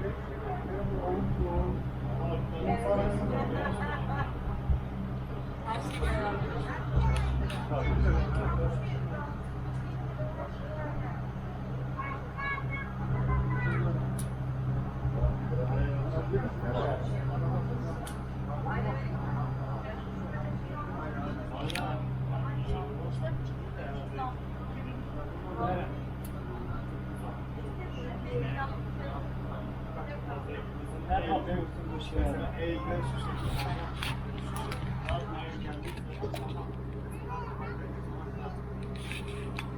öyleydim ya. Thank you.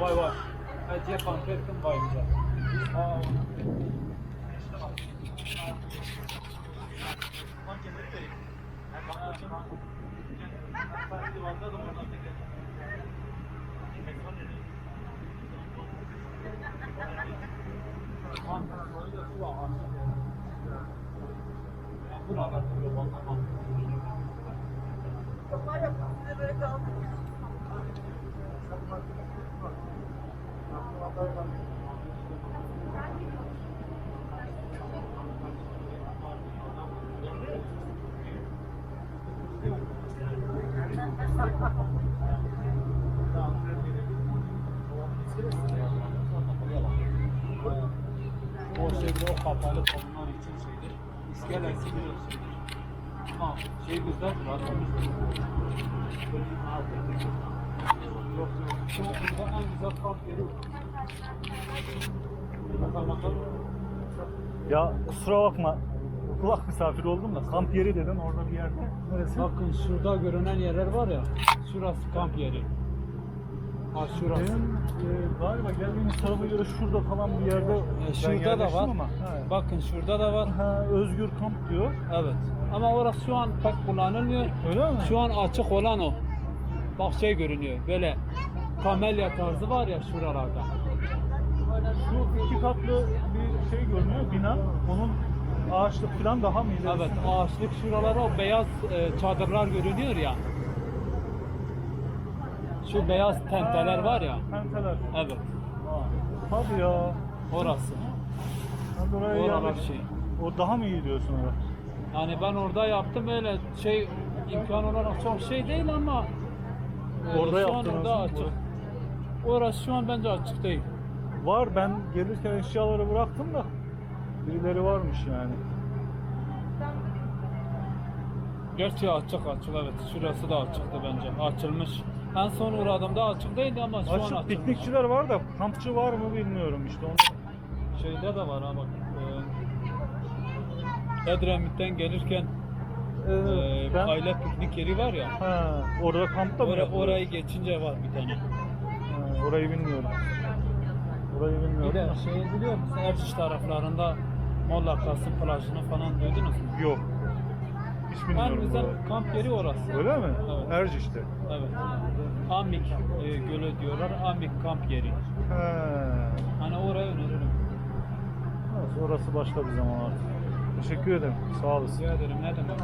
Vay vay. Hediye pankertim vay güzel. Aa. O şeyde o kapalı konular için şeydir. İskelesi biliyorsun. Ya kusura bakma. Kulak misafiri oldum da kamp yeri dedin orada bir yerde. Neresi? Bakın şurada görünen yerler var ya. Şurası kamp yeri. Ha şurası. Benim e, galiba geldiğimiz tarafa göre şurada falan bir yerde E, şurada da var. Ama. Bakın şurada da var. Ha, özgür kamp diyor. Evet. Ama orası şu an pek kullanılmıyor. Öyle mi? Şu an açık olan o. Bak şey görünüyor. Böyle kamelya tarzı var ya şuralarda. Şu iki katlı bir şey görünüyor bina. Onun ağaçlık falan daha mı ilerisi? Evet, ağaçlık şuralara o beyaz e, çadırlar görünüyor ya. Şu beyaz tenteler var ya. Tenteler. Evet, Ha. Tabii ya. orası. Hadi oraya Oralar yerleş. şey. O daha mı iyi diyorsun orada? Yani ben orada yaptım öyle şey imkan olarak çok şey değil ama e, Orada şu an orada mı? açık. Orası şu an bence açık değil. Var ben gelirken eşyaları bıraktım da birileri varmış yani. Gerçi açık açık evet. Şurası da açıktı bence. Açılmış. En son uğradığımda açık değildi ama şu an Açık piknikçiler var da kampçı var mı bilmiyorum işte onu. Şeyde de var ha bak. E, Edremit'ten gelirken e, ben aile piknik yeri var ya. ha, orada kampta mı Ora, yapılıyor? orayı geçince var bir tane. Ha, orayı bilmiyorum. Orayı bilmiyorum. Bir de da. şey biliyor musun? Erciş taraflarında Molla Kasım plajını falan duydunuz mu? Yok. Hiç bilmiyorum. En güzel orayı. kamp yeri orası. Öyle mi? Evet. Erciş'te. Evet. Amik e, Gölü diyorlar. Amik kamp yeri. He. Hani orayı öneririm. Neyse, Orası başka bir zaman artık. Teşekkür ederim. Sağ olasın. Rica ederim. Ne demek?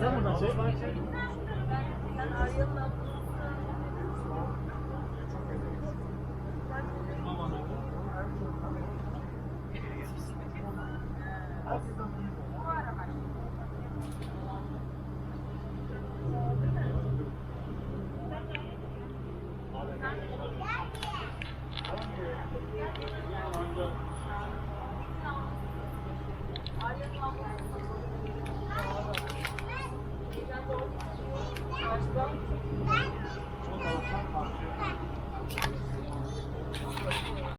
Sen buradan şey. Ben arayalım.